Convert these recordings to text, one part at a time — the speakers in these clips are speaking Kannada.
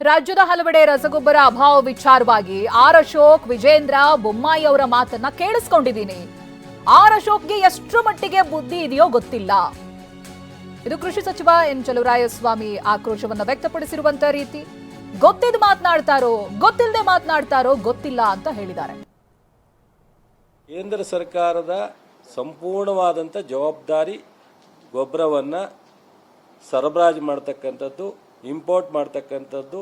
ರಾಜ್ಯದ ಹಲವೆಡೆ ರಸಗೊಬ್ಬರ ಅಭಾವ ವಿಚಾರವಾಗಿ ಆರ್ ಅಶೋಕ್, ವಿಜೇಂದ್ರ ಬೊಮ್ಮಾಯಿ ಅವರ ಮಾತನ್ನ ಕೇಳಿಸ್ಕೊಂಡಿದ್ದೀನಿ. ಆರ್ ಅಶೋಕ್ಗೆ ಎಷ್ಟು ಮಟ್ಟಿಗೆ ಬುದ್ಧಿ ಇದೆಯೋ ಗೊತ್ತಿಲ್ಲ. ಇದು ಕೃಷಿ ಸಚಿವ ಎನ್ ಚಲುವರಾಯಸ್ವಾಮಿ ಆಕ್ರೋಶವನ್ನು ವ್ಯಕ್ತಪಡಿಸಿರುವಂತ ರೀತಿ. ಗೊತ್ತಿದ್ ಮಾತನಾಡ್ತಾರೋ ಗೊತ್ತಿಲ್ಲದೆ ಮಾತನಾಡ್ತಾರೋ ಗೊತ್ತಿಲ್ಲ ಅಂತ ಹೇಳಿದ್ದಾರೆ. ಕೇಂದ್ರ ಸರ್ಕಾರದ ಸಂಪೂರ್ಣವಾದಂಥ ಜವಾಬ್ದಾರಿ ಗೊಬ್ಬರವನ್ನು ಸರಬರಾಜು ಮಾಡ್ತಕ್ಕಂಥದ್ದು ಇಂಪೋರ್ಟ್ ಮಾಡ್ತಕ್ಕಂಥದ್ದು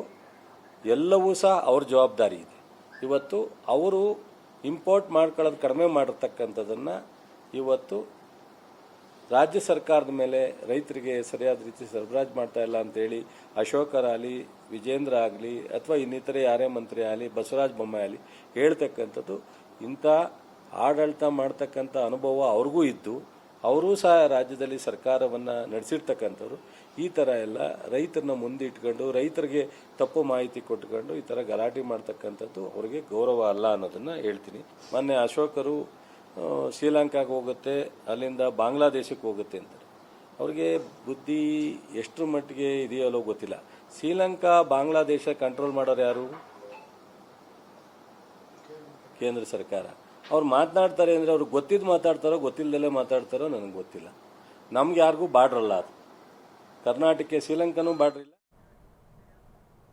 ಎಲ್ಲವೂ ಸಹ ಅವ್ರ ಜವಾಬ್ದಾರಿ ಇದೆ. ಇವತ್ತು ಅವರು ಇಂಪೋರ್ಟ್ ಮಾಡ್ಕೊಳ್ಳೋದು ಕಡಿಮೆ ಮಾಡಿರ್ತಕ್ಕಂಥದ್ದನ್ನು ಇವತ್ತು ರಾಜ್ಯ ಸರ್ಕಾರದ ಮೇಲೆ ರೈತರಿಗೆ ಸರಿಯಾದ ರೀತಿ ಸರಬರಾಜು ಮಾಡ್ತಾ ಇಲ್ಲ ಅಂತೇಳಿ ಅಶೋಕರಾಗಲಿ ವಿಜೇಂದ್ರ ಆಗಲಿ, ಅಥವಾ ಇನ್ನಿತರೆ ಯಾರೇ ಮಂತ್ರಿ ಆಗಲಿ, ಬಸವರಾಜ ಬೊಮ್ಮಾಯಿ ಆಗಲಿ ಹೇಳ್ತಕ್ಕಂಥದ್ದು ಇಂಥ ಆಡಳಿತ ಮಾಡ್ತಕ್ಕಂಥ ಅನುಭವ ಅವ್ರಿಗೂ ಇದ್ದು ಅವರೂ ಸಹ ರಾಜ್ಯದಲ್ಲಿ ಸರ್ಕಾರವನ್ನು ನಡೆಸಿರ್ತಕ್ಕಂಥವ್ರು. ಈ ಥರ ಎಲ್ಲ ರೈತರನ್ನ ಮುಂದಿಟ್ಕೊಂಡು ರೈತರಿಗೆ ತಪ್ಪು ಮಾಹಿತಿ ಕೊಟ್ಕೊಂಡು ಈ ಥರ ಗಲಾಟೆ ಮಾಡ್ತಕ್ಕಂಥದ್ದು ಅವ್ರಿಗೆ ಗೌರವ ಅಲ್ಲ ಅನ್ನೋದನ್ನು ಹೇಳ್ತೀನಿ. ಮೊನ್ನೆ ಅಶೋಕರು ಶ್ರೀಲಂಕಾಗೆ ಹೋಗುತ್ತೆ, ಅಲ್ಲಿಂದ ಬಾಂಗ್ಲಾದೇಶಕ್ಕೆ ಹೋಗುತ್ತೆ ಅಂತಾರೆ. ಅವ್ರಿಗೆ ಬುದ್ಧಿ ಎಷ್ಟರ ಮಟ್ಟಿಗೆ ಇದೆಯೋ ಅಲ್ಲೋ ಗೊತ್ತಿಲ್ಲ. ಶ್ರೀಲಂಕಾ, ಬಾಂಗ್ಲಾದೇಶ ಕಂಟ್ರೋಲ್ ಮಾಡೋರು ಯಾರು? ಕೇಂದ್ರ ಸರ್ಕಾರ. ಅವ್ರು ಮಾತನಾಡ್ತಾರೆ ಅಂದರೆ ಅವ್ರಿಗೆ ಗೊತ್ತಿದ್ದು ಮಾತಾಡ್ತಾರೋ ಗೊತ್ತಿಲ್ಲದಲ್ಲೇ ಮಾತಾಡ್ತಾರೋ ನನಗೆ ಗೊತ್ತಿಲ್ಲ. ನಮ್ಗೆ ಯಾರಿಗೂ ಬಾಡ್ರಲ್ಲ ಅದು. ಕರ್ನಾಟಕಕ್ಕೆ ಶ್ರೀಲಂಕನೂ ಬಾರ್ಡ್ರ್ ಇಲ್ಲ